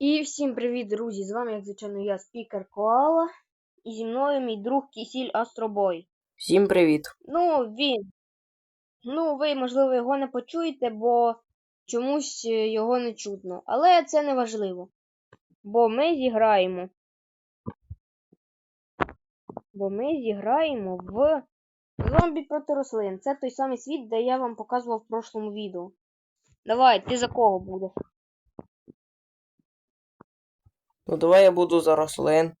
І всім привіт, друзі! З вами, як звичайно, я спікер Коала. І зі мною мій друг Кісіль Астробой. Всім привіт. Ну, він. Ну, ви, можливо, його не почуєте, бо чомусь його не чутно. Але це не важливо. Бо ми зіграємо. Бо ми зіграємо в зомбі проти рослин. Це той самий світ, де я вам показував в прошлому відео. Давай, ти за кого будеш? Ну давай я буду за рослин.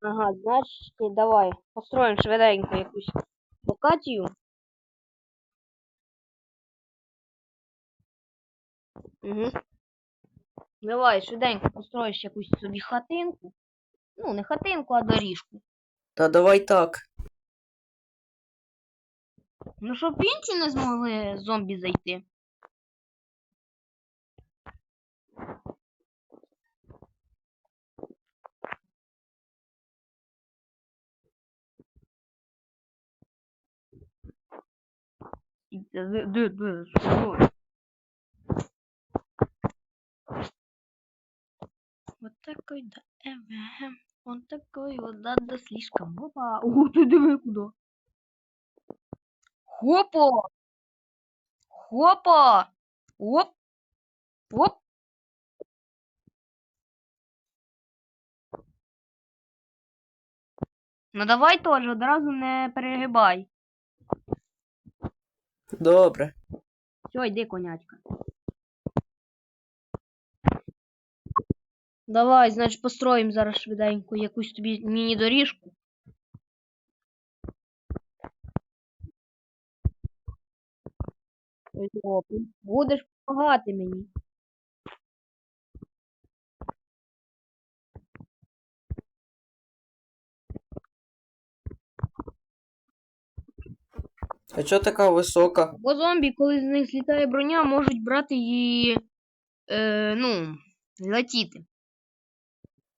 Ага, значить, давай построїмо швиденько якусь локацію. Угу. Давай, швиденько построїш якусь собі хатинку. Ну, не хатинку, а доріжку. Та давай так. Ну, щоб інші не змогли зомбі зайти. І- Де, де, де, що? Вот такой, да, эвэм. Он такой, вот да, да, слишком. Опа. О, ты диви куда. Хопа! Хопа! Оп! Оп! Ну давай теж, одразу не перегибай. Добре. Все, йди, конячка. Давай, значить, построїмо зараз швиденько якусь тобі міні-доріжку. Будеш помагати мені. А чо така висока? Бо зомбі, коли з них злітає броня, можуть брати її. Е, ну, летіти.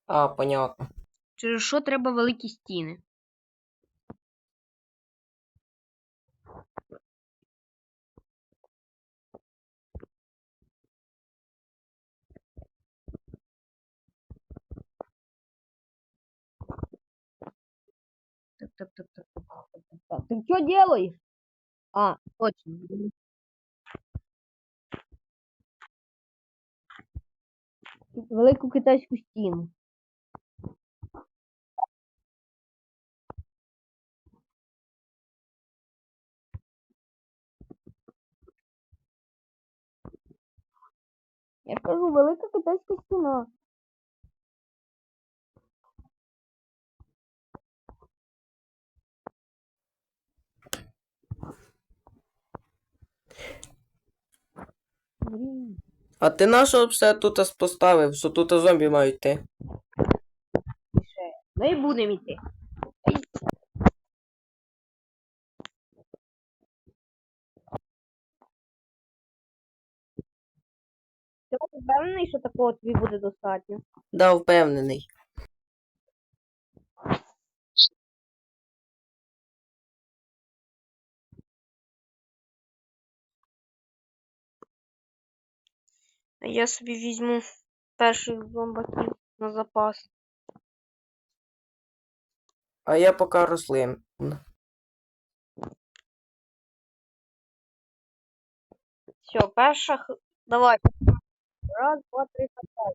А, понятно. Через що треба великі стіни. Так, так, так, так, так, так, так, так. Ты что делаешь? А, точно. Велику китайську стіну. Я кажу, велика китайська стіна. А ти нашого все тут поставив, що тут зомбі мають йти? Ну і будемо йти. Ти впевнений, що такого тобі буде достатньо? Да, впевнений. Я собі візьму перших зомбаків на запас. А я поки рослин. Все, перша. Давай. Раз, два, три, хапай.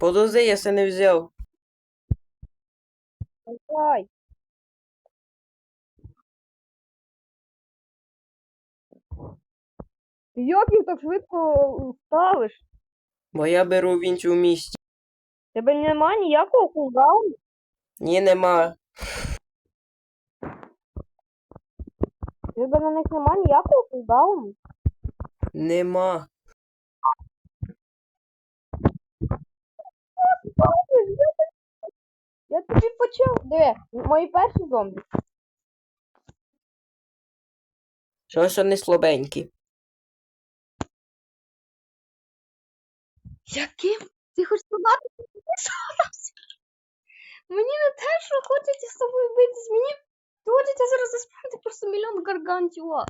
Подожди, я се не взяв. Давай. Як їх так швидко ставиш? Бо я беру в іншому місці. Тебе нема ніякого кулдауну? Ні, нема. Тебе на них нема ніякого кулдауну? Нема. Я тобі почав. Диви, мої перші зомбі. Що що не слабенькі. Яким? Ти хочеш сказати, що ти соромся? Мені не те, що хочеться з тобою битись, мені хочеться зараз заспати просто мільйон гаргантіла.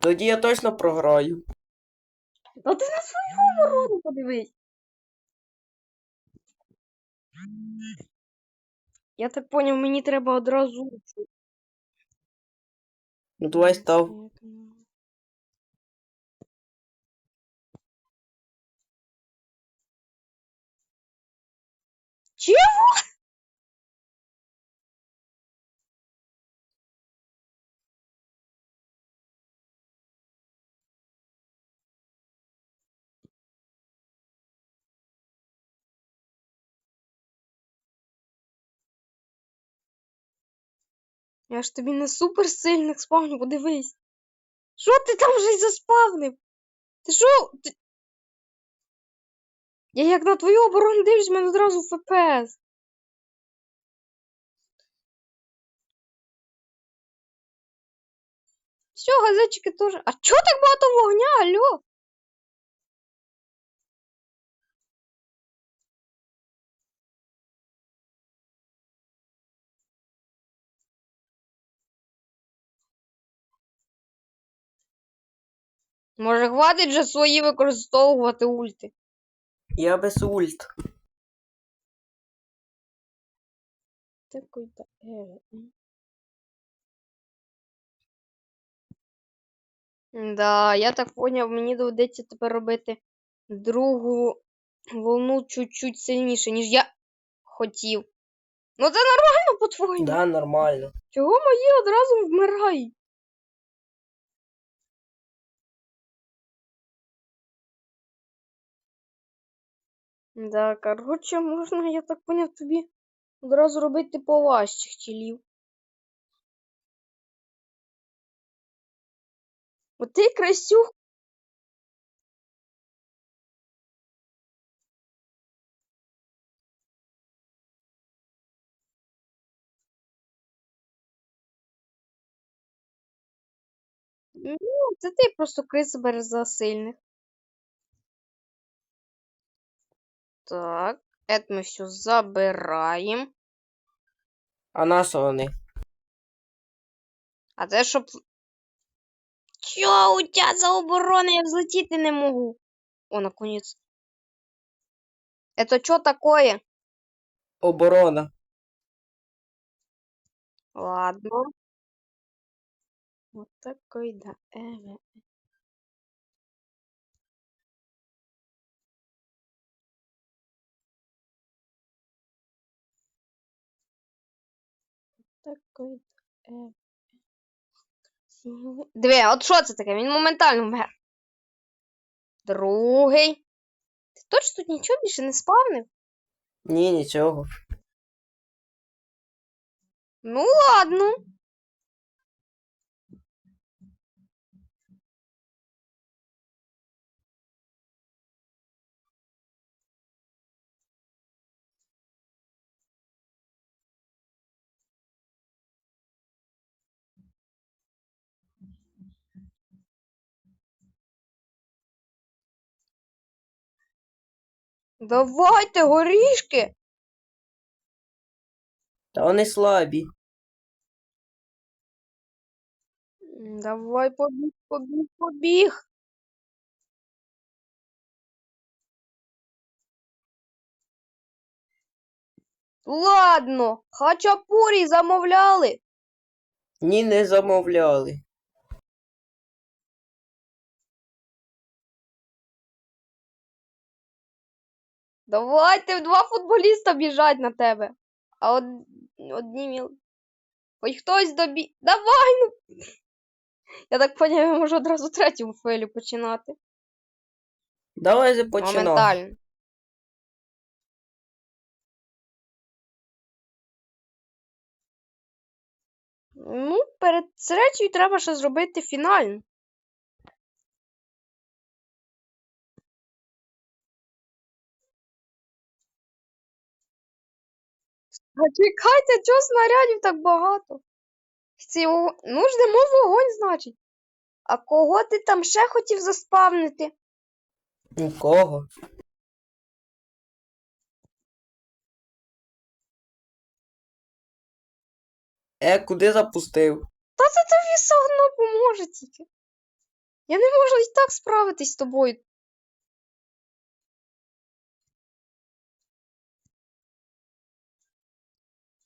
Тоді я точно програю. Та ти на свою оборону подивись. Я так поняв, мені треба одразу. Ну давай став. Чего? Я ж тобі не суперсильник спавню, подивись. Що ти там вже заспавнив? Ти що? Ти... Я як на твою оборону дивлюсь, мене одразу ФПС. Все, газетчики теж. А чого так багато вогня, алло? Може, хватить же свої використовувати ульти? Я без ульт. Такой-то. Е, Да, я так поняв, мені доведеться тепер робити другу волну чуть-чуть сильніше, ніж я хотів. Ну це нормально, по-твоєму. Да, нормально. Чого мої одразу вмирають? Да, коротше, можна, я так поняв, тобі одразу робити поважчих чилів. От ти красюх. Ну, це ти просто крис береш за сильних. Так, это ми все забираємо. А на що вони? А це щоб. Чо у тебя за оборона? Я взлетіти не можу. О, наконец. Это что такое? Оборона. Ладно. Вот такой, да. Диви, от що це таке? Він моментально вмер. Другий. Ти точно тут нічого більше не спавнив? Ні, нічого. Ну ладно. Давайте горішки. Та вони слабі. Давай побіг, побіг, побіг. Ладно, хачапурі замовляли. Ні, не замовляли. Давайте два футболіста біжать на тебе. А од... одні міл. Хоч хтось добі. Давай, ну. Я так поняв, я можу одразу третю фелі починати. Давай започинай. Моментально. Ну, перед третьою треба ще зробити фінальну. А чекайте, чого снарядів так багато? Ці... о- Ну, ждемо вогонь, значить. А кого ти там ще хотів заспавнити? Нікого. Е, куди запустив? Та це тобі все поможе тільки. Я не можу і так справитись з тобою.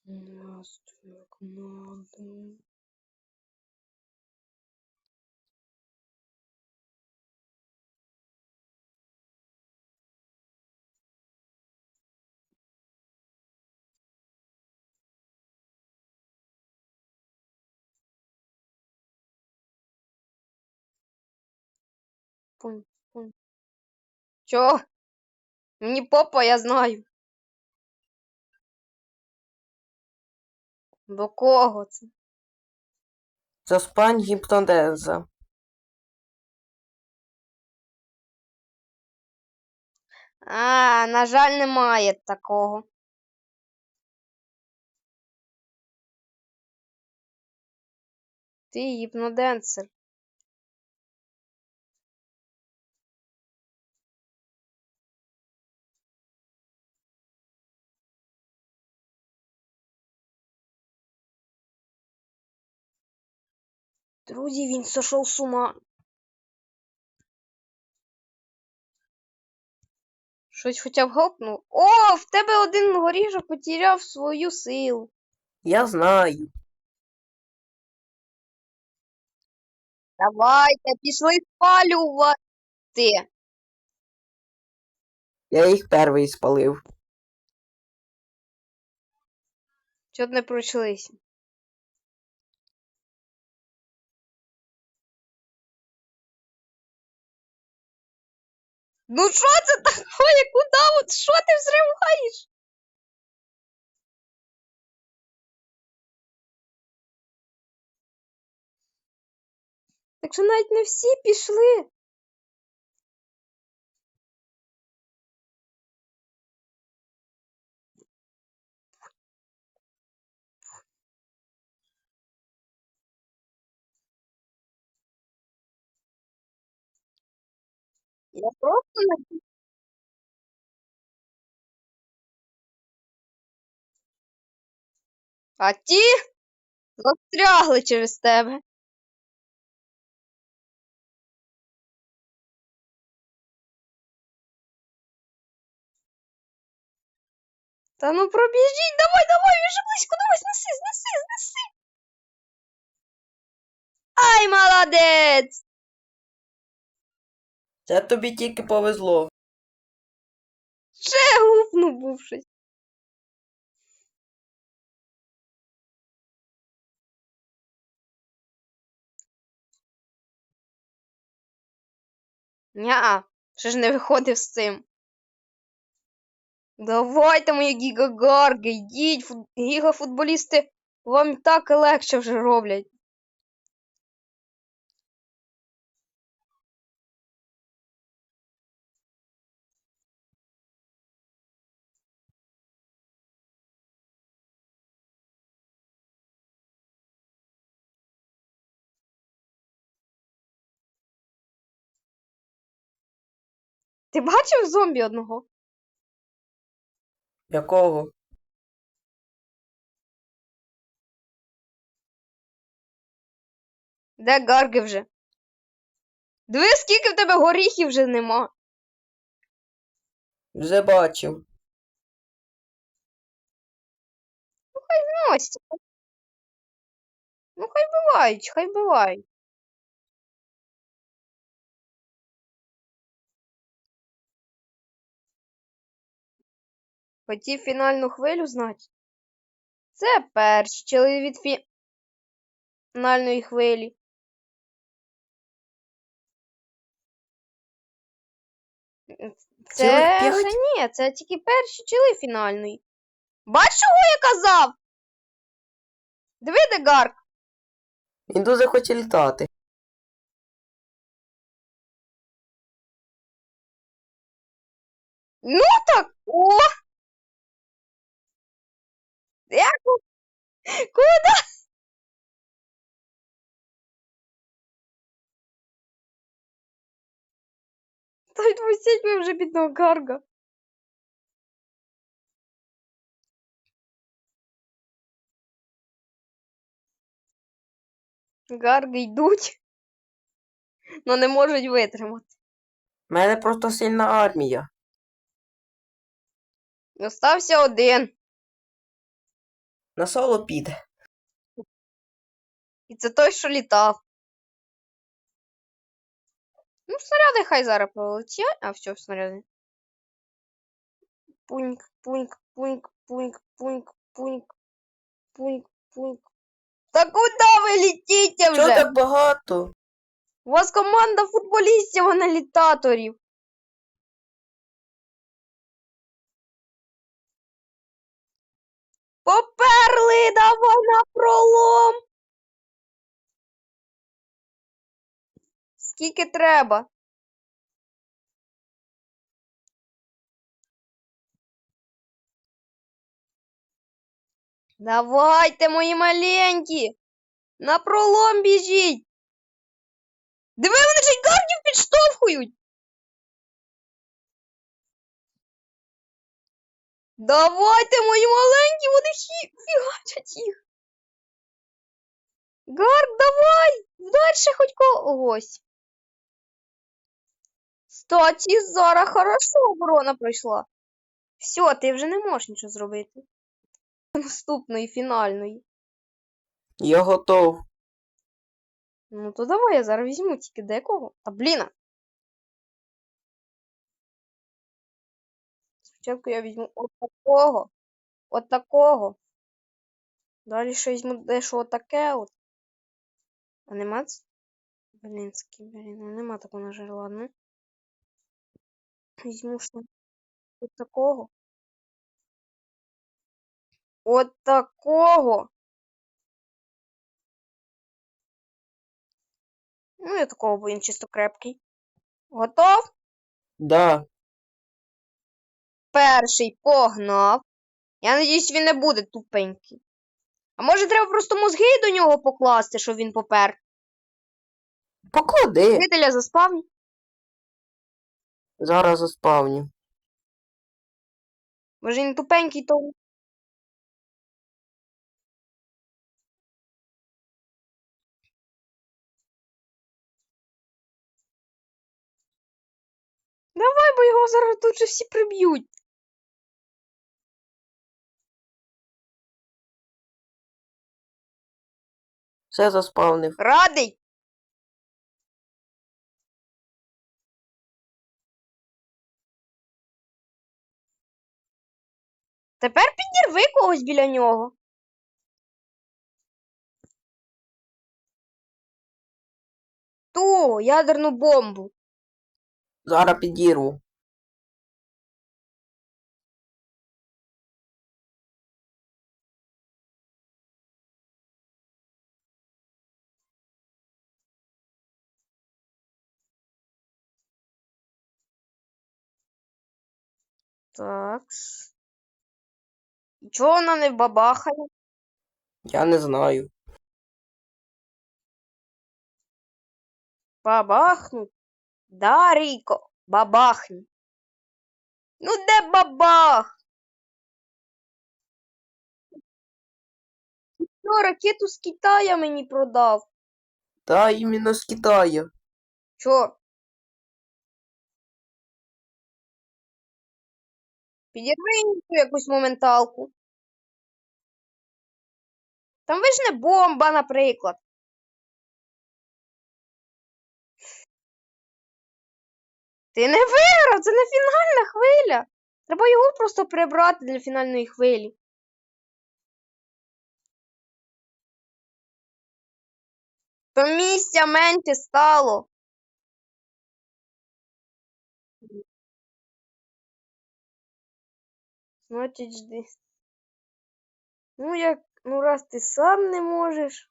Настрій, як надо. Пунь, пунь. Чо? Мені попа, я знаю. До кого це? Це ж пан гіпноденза. А, на жаль, немає такого. Ти гіпноденсер. Друзі, він сошов з ума. Щось хоча б гопнув. О, в тебе один горішок потеряв свою силу. Я знаю. Давайте, пішли спалювати. Я їх перший спалив. Чого не пройшлися? Ну що це таке? Куда от що ти взриваєш? Так що навіть не всі пішли. Я просто не... А ті застрягли через тебе. Та ну пробіжіть, давай, давай, він же близько, давай, знеси, знеси, знеси. Ай, молодець! Це тобі тільки повезло. Ще гупнув був щось. Ня, ще ж не виходив з цим. Давайте, мої гігагарги, йдіть, фут... гігафутболісти вам так легше вже роблять. Ти бачив зомбі одного? Якого? Де гарги вже? Диви, скільки в тебе горіхів вже нема. Вже бачив. Ну, ось. це. Ну, хай бувають, хай бувають. Хотів фінальну хвилю знати? Це перші чили від фінальної хвилі. Це ще ні, це тільки перші чили фінальної. Бач, чого я казав? Диви, де Гарк. Він дуже хоче літати. Ну так, о! Як? Куда? Та відпустіть ви вже бідного Гарга. Гарги йдуть, но не можуть витримати. У мене просто сильна армія. Остався один. На соло піде. І це той, що літав. Ну, снаряди хай зараз пролетять. А, все, снаряди. Пуньк, пуньк, пуньк, пуньк, пуньк, пуньк, пуньк, пуньк. Та куди ви Чого вже? так багато? У вас команда футболістів, а не літаторів. Поперли, давай на пролом. Скільки треба? Давайте, мої маленькі. На пролом біжіть. Диви, вони ж й гардів підштовхують. Давайте, мої маленькі, вони хі... фігачать їх. Гард, давай! Дальше хоч когось. Статі, зараз хорошо оборона пройшла. Все, ти вже не можеш нічого зробити. Наступної фінальної. Я готов. Ну то давай я зараз візьму тільки декого. Та блін. Спочатку я візьму от такого. От такого. Далі ще візьму дещо отаке от. А нема Блін, блін, ну нема такого на жаль, ладно. Візьму ще от такого. От такого. Ну, я такого, він чисто крепкий. Готов? Да. Перший погнав. Я надіюсь, він не буде тупенький. А може треба просто мозги до нього покласти, щоб він попер? Поклади. Жителя заспавні. Зараз заспавню. Може він тупенький, то. Давай, бо його зараз тут же всі приб'ють. Все заспавнив. Радий. Тепер підірви когось біля нього. Ту ядерну бомбу. Зараз підірву. Такс. І Чого вона не бабахає? Я не знаю. Бабахнуть. Да, Ріко, бабахни. Ну де бабах? Що, ракету з Китая мені продав? Та іменно з Китаю. Чо? Підірви їм якусь моменталку. Там ви ж не бомба, наприклад. Ти не виграв, це не фінальна хвиля. Треба його просто прибрати для фінальної хвилі. То місця менше стало. Значить, жди. Ну, як, ну раз ти сам не можеш.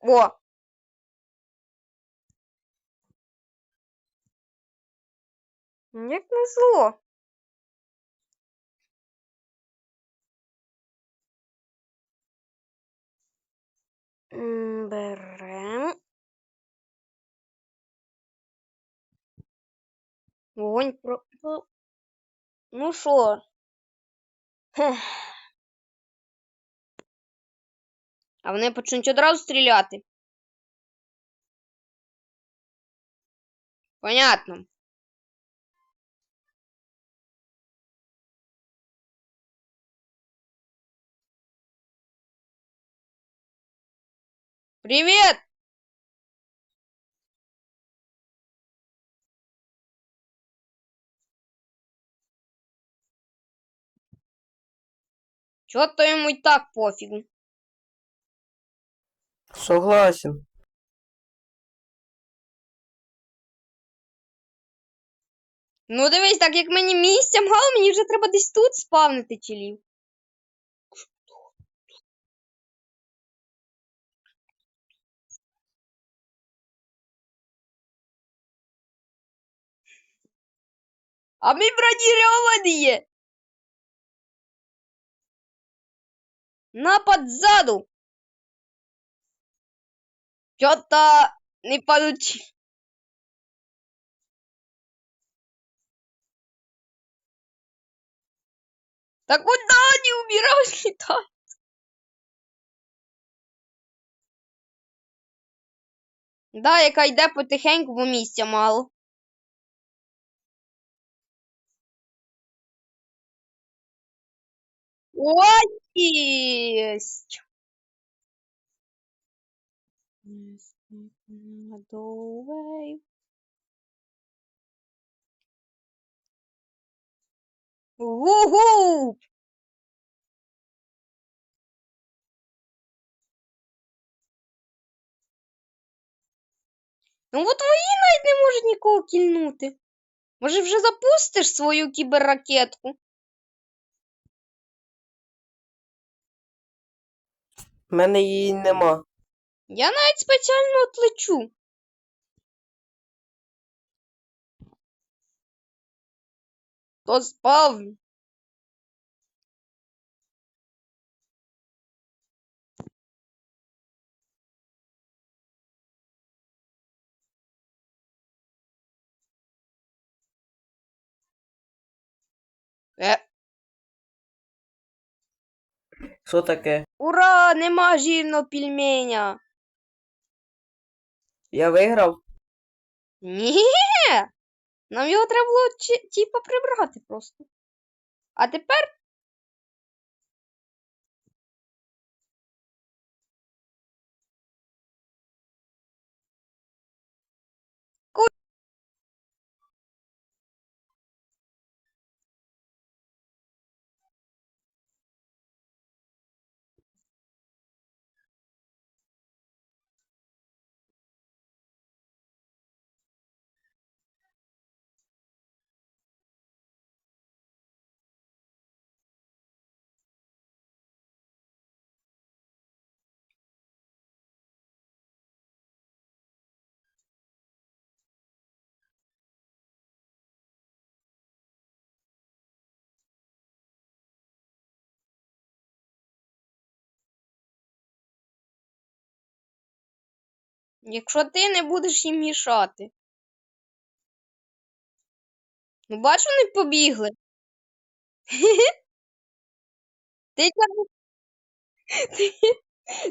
О! Як назло. М, Берем. Вогонь про. Ну що? А вони почнуть одразу стріляти. Понятно. Привет! Чого то йому й так пофігу? Согласен. Ну дивись, так як мені місця мало, мені вже треба десь тут спавнити тілів. А мій бронірований є. Напад ззаду. Чо-то не получи. Да куда они умирают летают? Да, яка йде потихеньку, бо місця мало. Ой, єсть. Вугу! Ну от твої навіть не можуть нікого кільнути. Може вже запустиш свою кіберракетку? В мене її нема. Я навіть спеціально отлечу. То спав. Е, Що таке? ура, нема жирного пельменя. Я виграв? Ні. Нам його треба було типа прибрати просто. А тепер. Якщо ти не будеш їм мішати. Ну, бач, вони побігли. Ти, ти,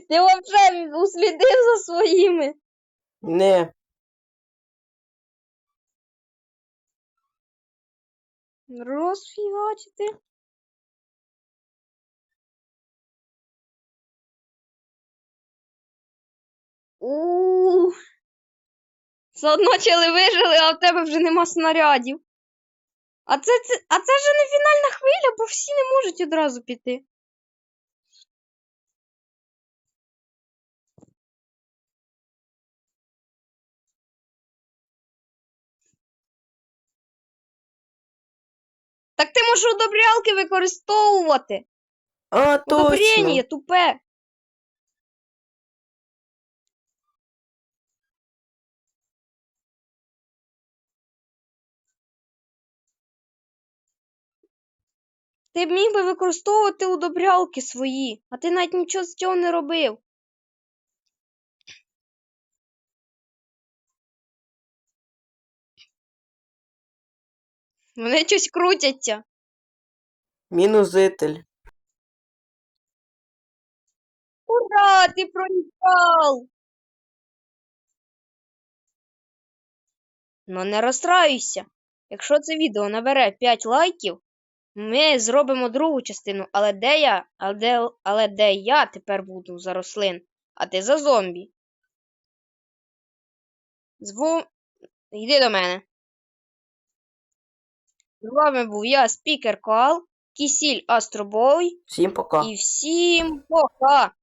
ти взагалі услідив за своїми. Не. Розфігачити. У. Все одно чили вижили, а в тебе вже нема снарядів. А це, це, а це вже не фінальна хвиля, бо всі не можуть одразу піти. Так ти можеш удобрялки використовувати. А, Удобрення, тупе. Ти б міг би використовувати удобрялки свої, а ти навіть нічого з цього не робив. Вони щось крутяться. Мінуситель. Ура, ти проїхав! Ну не розстраюйся. Якщо це відео набере 5 лайків, ми зробимо другу частину, але де я але де, але де я тепер буду за рослин, а ти за зомбі. Зву. Йди до мене. З вами був я, спікер Кал, Кісіль Астробой. Всім пока. І всім пока!